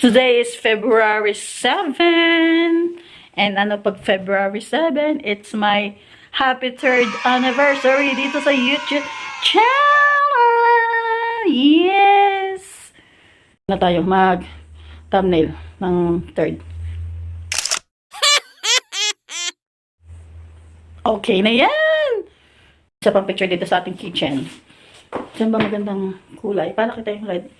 Today is February 7. And ano pag February 7, it's my happy third anniversary dito sa YouTube channel. Yes! Na tayo mag thumbnail ng third. Okay na yan! Isa pang picture dito sa ating kitchen. Saan ba magandang kulay? Para kita yung red.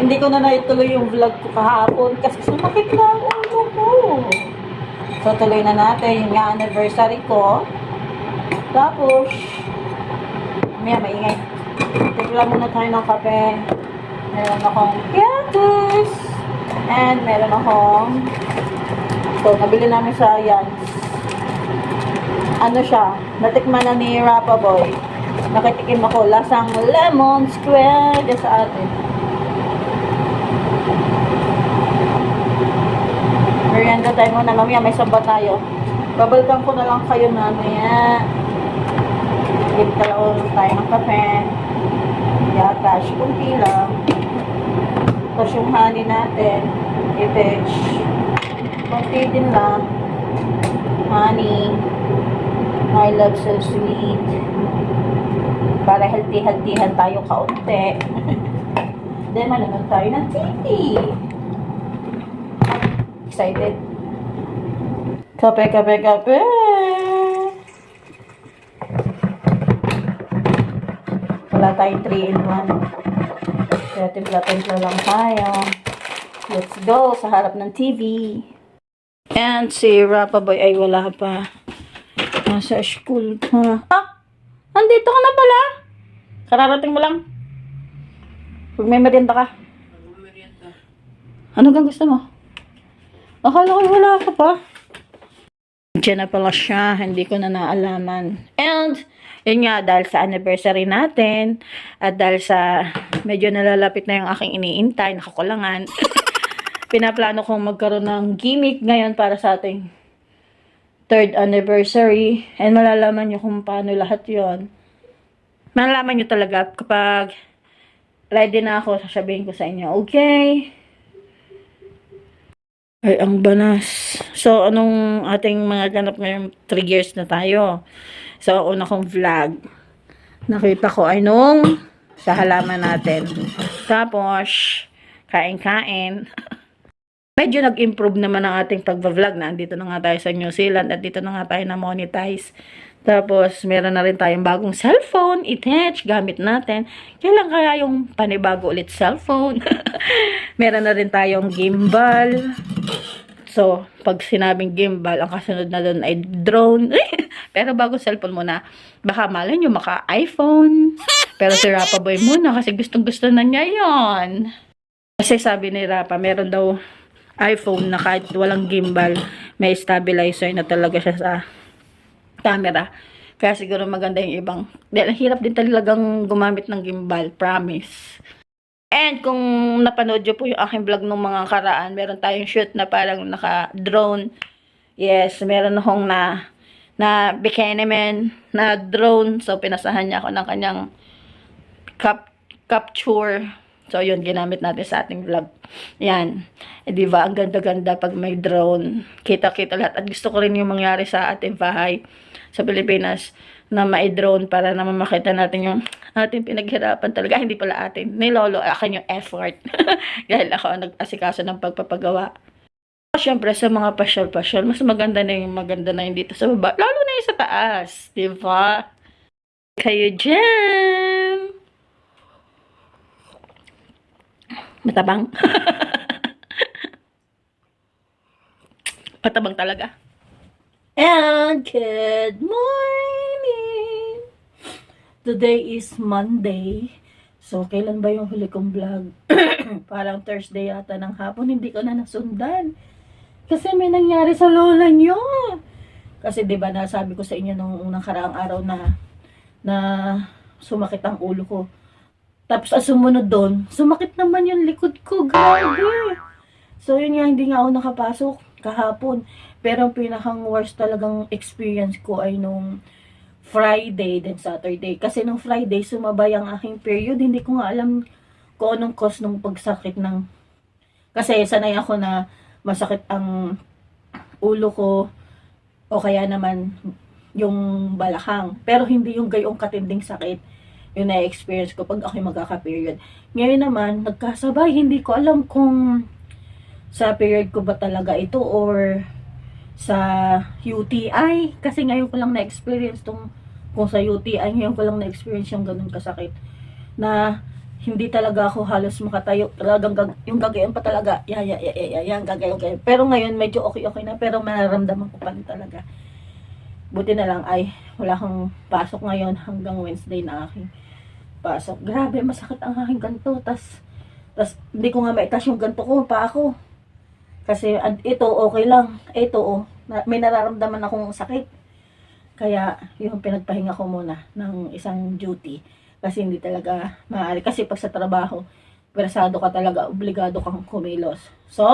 Hindi ko na naituloy yung vlog ko kahapon kasi sumakit na ang ulo ko. So, tuloy na natin yung anniversary ko. Tapos, may maingay. Tigla muna tayo ng kape. Meron akong piatos. And meron akong So, nabili namin sa Yans. Ano siya? Natikman na ni Rapa Boy. Nakitikim ako. Lasang lemon square sa atin. Merienda tayo muna. Mamaya may samba tayo. Babalikan ko na lang kayo mamaya. Give tayo tayo ng kape. Yata, kunti lang. Tapos yung honey natin. Itech. Kunti din lang. Honey. My love so sweet. Para healthy-healthyhan tayo kaunti. Then, manonood tayo ng TV. Excited? Kape, kape, kape! Wala tayong 3 in 1. Kaya timpla-timpla lang tayo. Let's go sa harap ng TV. And si Rapa Boy ay wala pa. Nasa school pa. Andito ka na pala. Kararating mo lang. Pag may merienda ka. Ano kang gusto mo? Akala ko wala ka pa. Diyan na pala siya. Hindi ko na naalaman. And, yun nga, dahil sa anniversary natin, at dahil sa medyo nalalapit na yung aking iniintay, nakakulangan, pinaplano kong magkaroon ng gimmick ngayon para sa ating third anniversary. And malalaman nyo kung paano lahat yon Malalaman nyo talaga kapag ready na ako, sasabihin ko sa inyo, okay? Ay, ang banas. So, anong ating mga ganap ngayong 3 years na tayo? So, una kong vlog. Nakita ko ay nung sa halaman natin. Tapos, kain-kain. Medyo nag-improve naman ang ating pagbablog na andito na nga tayo sa New Zealand at dito na nga tayo na monetize. Tapos, meron na rin tayong bagong cellphone, itech, gamit natin. Kailan kaya yung panibago ulit cellphone? meron na rin tayong gimbal. So, pag sinabing gimbal, ang kasunod na doon ay drone. Pero bago cellphone muna, baka malay nyo maka-iPhone. Pero si Rapa Boy muna kasi gustong gusto na niya yon. Kasi sabi ni Rapa, meron daw iPhone na kahit walang gimbal, may stabilizer na talaga siya sa camera. Kaya siguro maganda yung ibang. Dahil hirap din talagang gumamit ng gimbal, promise. And kung napanood nyo po yung aking vlog nung mga karaan, meron tayong shoot na parang naka-drone. Yes, meron akong na na bikini man na drone. So, pinasahan niya ako ng kanyang cap capture. So, yun, ginamit natin sa ating vlog. Yan. Eh, di ba, ang ganda-ganda pag may drone. Kita-kita lahat. At gusto ko rin yung mangyari sa ating bahay sa Pilipinas na may drone para naman makita natin yung ating pinaghirapan talaga. Hindi pala atin. Ni Lolo, akin yung effort. Dahil ako ang nag-asikaso ng pagpapagawa. Siyempre, sa mga pasyal-pasyal, mas maganda na yung maganda na yung dito sa baba. Lalo na yung sa taas. Di ba? Kayo dyan! Matabang. Matabang talaga. And good morning! Today is Monday. So, kailan ba yung huli kong vlog? Parang Thursday yata ng hapon. Hindi ko na nasundan. Kasi may nangyari sa lola nyo. Kasi 'di ba nasabi ko sa inyo nung unang karaang araw na na sumakit ang ulo ko. Tapos ang sumunod doon, sumakit naman yung likod ko. Grabe. So yun nga, hindi nga ako nakapasok kahapon. Pero ang pinakang worst talagang experience ko ay nung Friday then Saturday. Kasi nung Friday, sumabay ang aking period. Hindi ko nga alam kung anong cause nung pagsakit ng... Kasi sanay ako na masakit ang ulo ko o kaya naman yung balakang. Pero hindi yung gayong katinding sakit yung na-experience ko pag ako'y magkaka-period. Ngayon naman, nagkasabay, hindi ko alam kung sa period ko ba talaga ito or sa UTI. Kasi ngayon ko lang na-experience tong kung sa UTI, ngayon ko lang na-experience yung ganun kasakit. Na hindi talaga ako halos makatayo. Talagang gag- yung gagayon pa talaga. Ya, ya, ya, ya, yan, gagayon, gagayon. Pero ngayon, medyo okay-okay na. Pero mararamdaman ko pa rin talaga. Buti na lang ay wala akong pasok ngayon hanggang Wednesday na aking pasok. Grabe, masakit ang aking ganto. Tas, tas hindi ko nga maitas yung ganto ko, pa ako. Kasi ito, okay lang. Ito, oh, may nararamdaman akong sakit. Kaya, yung pinagpahinga ko muna ng isang duty. Kasi hindi talaga maaari. Kasi pag sa trabaho, persado ka talaga, obligado kang kumilos. So,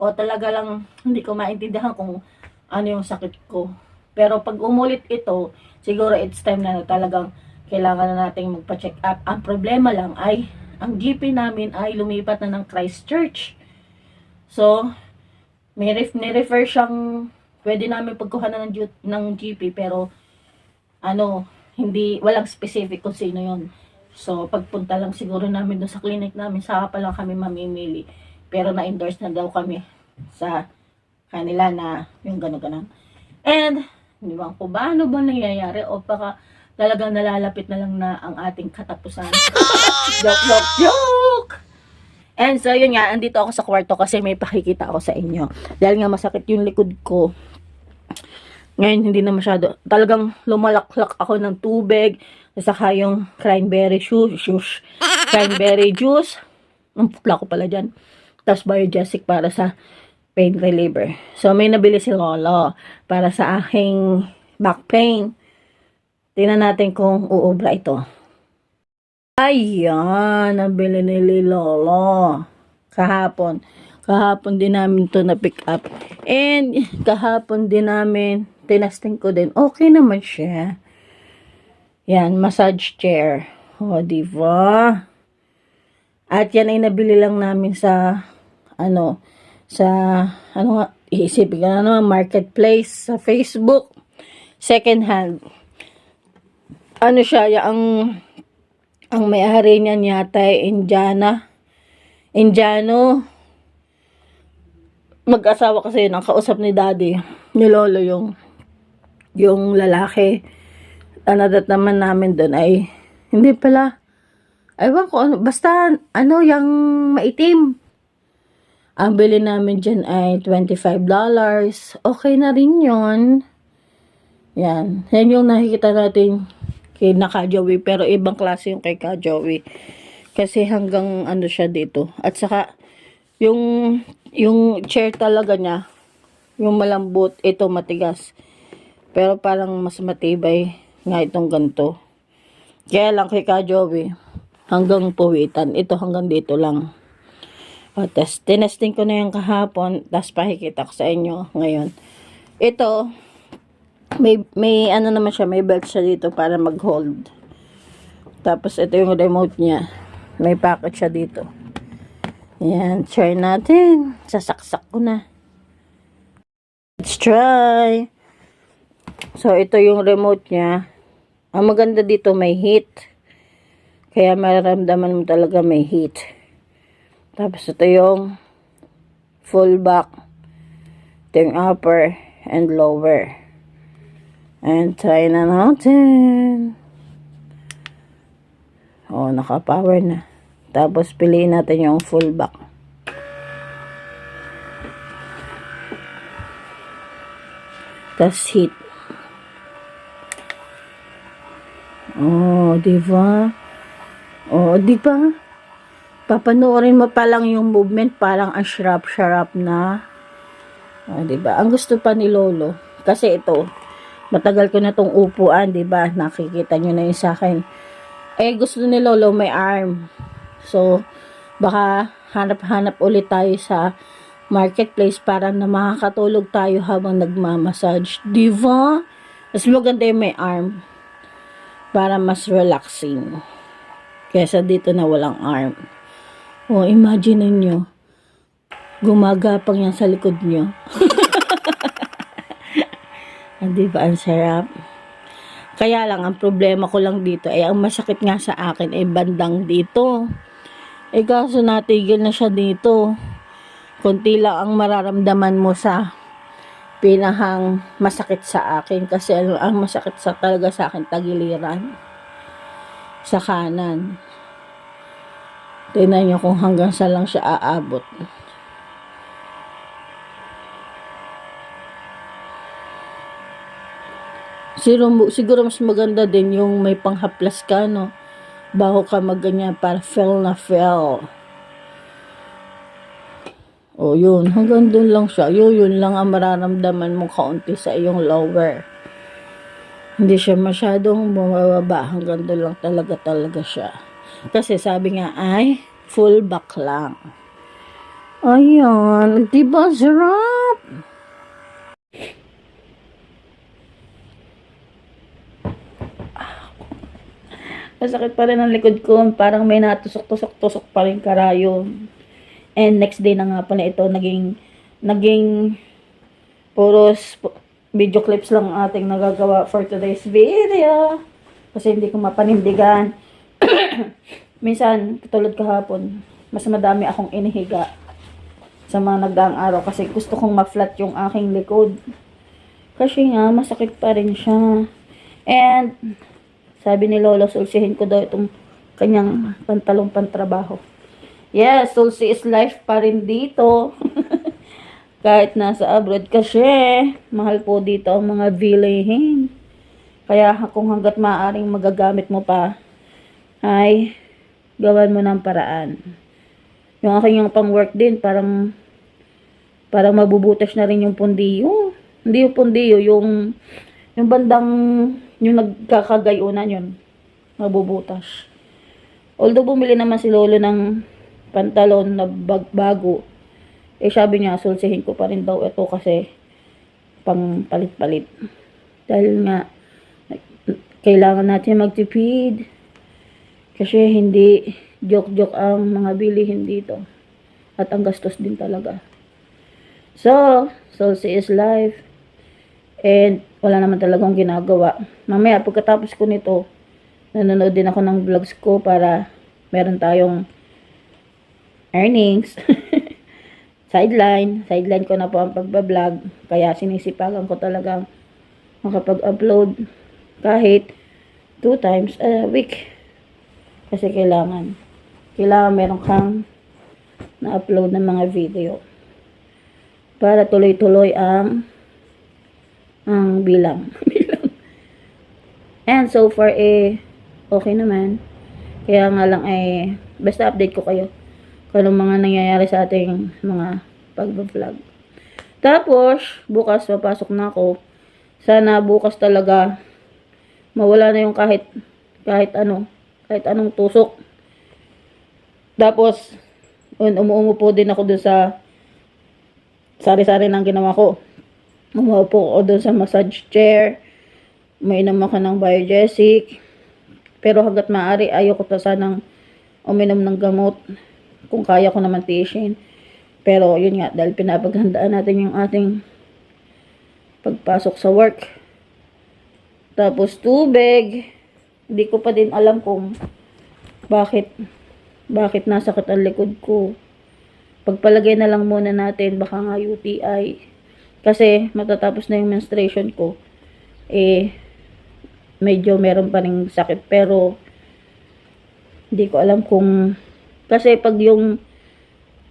o talaga lang, hindi ko maintindihan kung ano yung sakit ko. Pero pag umulit ito, siguro it's time na talagang kailangan na nating magpa-check up. Ang problema lang ay, ang GP namin ay lumipat na ng Christchurch. So, may ref, refer siyang, pwede namin pagkuha na ng, ng GP, pero, ano, hindi, walang specific kung sino yon So, pagpunta lang siguro namin doon sa clinic namin, saka pa lang kami mamimili. Pero na-endorse na daw kami sa kanila na yung gano'n-gano'n. And, hindi ba kung paano ba nangyayari o baka talagang nalalapit na lang na ang ating katapusan. joke, joke, joke! And so, yun nga, andito ako sa kwarto kasi may pakikita ako sa inyo. Dahil nga masakit yung likod ko. Ngayon, hindi na masyado. Talagang lumalaklak ako ng tubig. Saka yung cranberry juice. juice cranberry juice. Ang putla ko pala dyan. Tapos biogesic para sa pain reliever. So, may nabili si Lolo para sa aking back pain. Tingnan natin kung uubra ito. Ayan, nabili ni Lolo. Kahapon. Kahapon din namin to na pick up. And kahapon din namin, tinasting ko din. Okay naman siya. Yan, massage chair. O, di ba? At yan ay nabili lang namin sa, ano, sa, ano nga, iisipin ka na naman, marketplace, sa Facebook, second hand. Ano siya, ya- ang, ang may-ari niyan yata ay Indiana. Indiano. Mag-asawa kasi yun, ang kausap ni daddy, ni lolo yung, yung lalaki. Anadat naman namin doon ay, hindi pala, aywan ko ano, basta, ano, yung maitim. Ang bili namin dyan ay $25. Okay na rin yon Yan. Yan yung nakikita natin kay Naka Joey. Pero ibang klase yung kay Ka Joey. Kasi hanggang ano siya dito. At saka, yung, yung chair talaga niya, yung malambot, ito matigas. Pero parang mas matibay nga itong ganito. Kaya lang kay Ka Joey, hanggang puwitan. Ito hanggang dito lang. O, tas, tinesting ko na yung kahapon, tas pakikita ko sa inyo ngayon. Ito, may, may ano naman siya, may belt siya dito para mag-hold. Tapos, ito yung remote niya. May packet siya dito. Yan, try natin. Sasaksak ko na. Let's try. So, ito yung remote niya. Ang maganda dito, may heat. Kaya mararamdaman mo talaga may heat. Tapos ito yung full back, ito upper and lower. And try na natin. Oh, naka-power na. Tapos piliin natin yung full back. Tapos heat. Oh, di ba? Oh, di ba? Papanoorin mo pa lang yung movement, parang ang sharp-sharp na. Oh, di ba? Ang gusto pa ni Lolo. Kasi ito, matagal ko na tong upuan, di ba? Nakikita nyo na yun sa akin. Eh, gusto ni Lolo may arm. So, baka hanap-hanap ulit tayo sa marketplace para na makakatulog tayo habang nagmamassage. Di? Mas maganda yung may arm para mas relaxing. Kesa dito na walang arm. O, imagine ninyo, gumagapang yan sa likod nyo. Ah, di ba ang sarap? Kaya lang, ang problema ko lang dito ay ang masakit nga sa akin ay bandang dito. Eh kaso natigil na siya dito. Kunti lang ang mararamdaman mo sa pinahang masakit sa akin kasi ang, ang masakit sa talaga sa akin tagiliran sa kanan. Tingnan niyo kung hanggang sa lang siya aabot. Siguro, siguro mas maganda din yung may panghaplas ka, no? Baho ka magganyan para fell na fell. O yun, hanggang doon lang siya. Yun, yun lang ang mararamdaman mo kaunti sa iyong lower. Hindi siya masyadong bumababa. Hanggang doon lang talaga talaga siya. Kasi sabi nga ay full back lang. Ayan, diba sarap? Masakit pa rin ang likod ko. Parang may natusok-tusok-tusok pa rin karayo. And next day na nga pala ito, naging, naging puros pu- video clips lang ang ating nagagawa for today's video. Kasi hindi ko mapanindigan. Minsan, katulad kahapon, mas madami akong inihiga sa mga nagdaang araw kasi gusto kong ma-flat yung aking likod. Kasi nga, masakit pa rin siya. And, sabi ni Lolo, sulsihin ko daw itong kanyang pantalong pantrabaho. Yes, sulsi is life pa rin dito. Kahit nasa abroad kasi, mahal po dito ang mga bilihin. Kaya kung hanggat maaaring magagamit mo pa, ay gawan mo ng paraan. Yung aking yung pang work din, parang parang mabubutas na rin yung pundiyo. Hindi yung pundiyo, yung yung bandang yung nagkakagayunan yun. Mabubutas. Although bumili naman si Lolo ng pantalon na bag bago, eh sabi niya, sulsihin ko pa rin daw ito kasi pang palit-palit. Dahil nga, kailangan natin magtipid. Kasi hindi joke-joke ang mga bilihin dito. At ang gastos din talaga. So, Sulsi is life. And wala naman talagang ginagawa. Mamaya, pagkatapos ko nito, nanonood din ako ng vlogs ko para meron tayong earnings. Sideline. Sideline ko na po ang pagbablog. Kaya sinisipagan ko talagang makapag-upload kahit two times a week. Kasi kailangan. Kailangan meron kang na-upload ng mga video. Para tuloy-tuloy ang ang bilang. bilang. And so far, eh, okay naman. Kaya nga lang, eh, basta update ko kayo kung anong mga nangyayari sa ating mga pag-vlog. Tapos, bukas, papasok na ako. Sana bukas talaga mawala na yung kahit kahit ano, kahit anong tusok. Tapos, un umuungo po din ako dun sa sari-sari ng ginawa ko. Umuupo ako doon sa massage chair. Mainam ako ng biogesic. Pero hanggat maaari, ayoko to sanang uminom ng gamot. Kung kaya ko naman tiisin. Pero yun nga, dahil pinapaghandaan natin yung ating pagpasok sa work. Tapos tubig. Hindi ko pa din alam kung bakit bakit nasakit ang likod ko. Pagpalagay na lang muna natin, baka nga UTI. Kasi matatapos na yung menstruation ko, eh, medyo meron pa rin sakit. Pero, hindi ko alam kung Kasi pag yung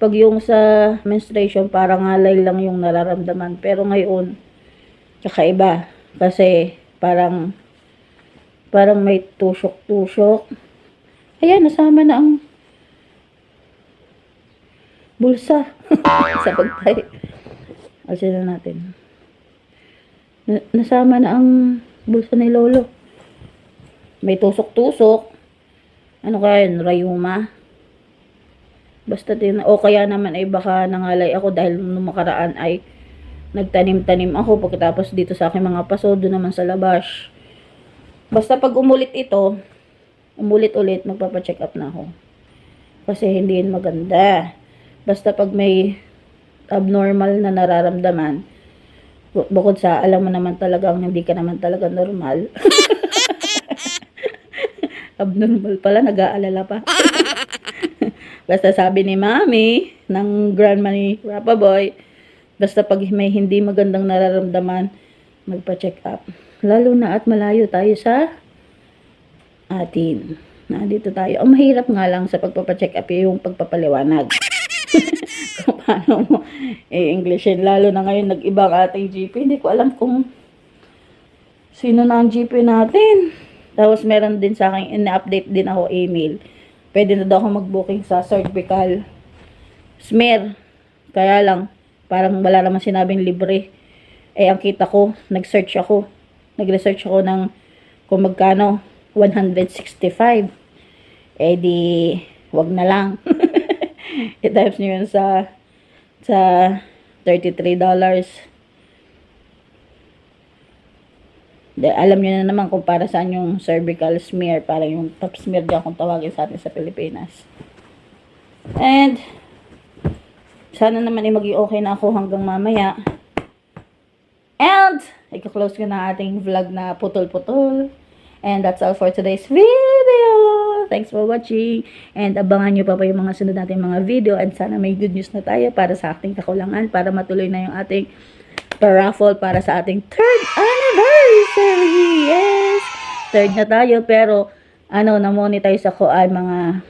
pag yung sa menstruation parang ngalay lang yung nararamdaman. Pero ngayon, kakaiba. Kasi parang parang may tusok-tusok. Ayan, nasama na ang bulsa sa pagtay. Alsin na natin. Na- nasama na ang bulsa ni Lolo. May tusok-tusok. Ano kaya yun? Rayuma? Basta din, o kaya naman ay baka nangalay ako dahil nung makaraan ay nagtanim-tanim ako pagkatapos dito sa aking mga paso doon naman sa labas. Basta pag umulit ito, umulit-ulit, magpapacheck up na ako. Kasi hindi yun maganda. Basta pag may abnormal na nararamdaman, bu- bukod sa alam mo naman talagang hindi ka naman talaga normal. abnormal pala, nag-aalala pa. Basta sabi ni Mami, ng grandma ni Rapa Boy, basta pag may hindi magandang nararamdaman, magpa-check up. Lalo na at malayo tayo sa atin. Nandito tayo. Ang mahirap nga lang sa pagpapacheck up yung pagpapaliwanag. paano mo i-Englishin. Lalo na ngayon nag-iba ang ating GP. Hindi ko alam kung sino na ang GP natin. Tapos meron din sa akin, ina-update din ako email. Pwede na daw ako mag-booking sa cervical smear. Kaya lang, parang wala naman sinabing libre. Eh, ang kita ko, nag-search ako. Nag-research ako ng kung magkano, 165. Eh di, wag na lang. I-times nyo yun sa, sa $33. De, alam nyo na naman kung para saan yung cervical smear, para yung top smear dyan kung tawagin sa atin sa Pilipinas. And, sana naman ay maging okay na ako hanggang mamaya. And, i-close ko na ating vlog na putol-putol. And that's all for today's video. Thanks for watching. And abangan nyo pa pa yung mga sunod natin mga video. And sana may good news na tayo para sa ating kakulangan. Para matuloy na yung ating paraffle para sa ating third anniversary. Yes! Third na tayo. Pero, ano, na-monetize ako ay mga,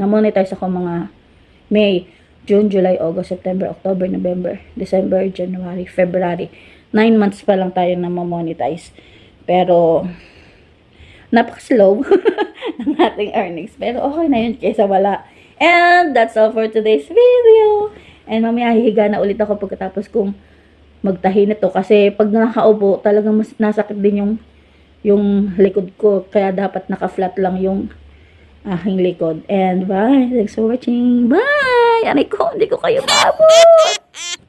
na-monetize ako mga May, June, July, August, September, October, November, December, January, February. Nine months pa lang tayo na ma-monetize. Pero, napaka-slow ng ating earnings. Pero okay na yun kaysa wala. And that's all for today's video. And mamaya hihiga na ulit ako pagkatapos kong magtahi nito. Kasi pag nakaupo, talagang mas nasakit din yung yung likod ko. Kaya dapat naka-flat lang yung aking likod. And bye. Thanks for watching. Bye! Aray ko, hindi ko kayo maabot.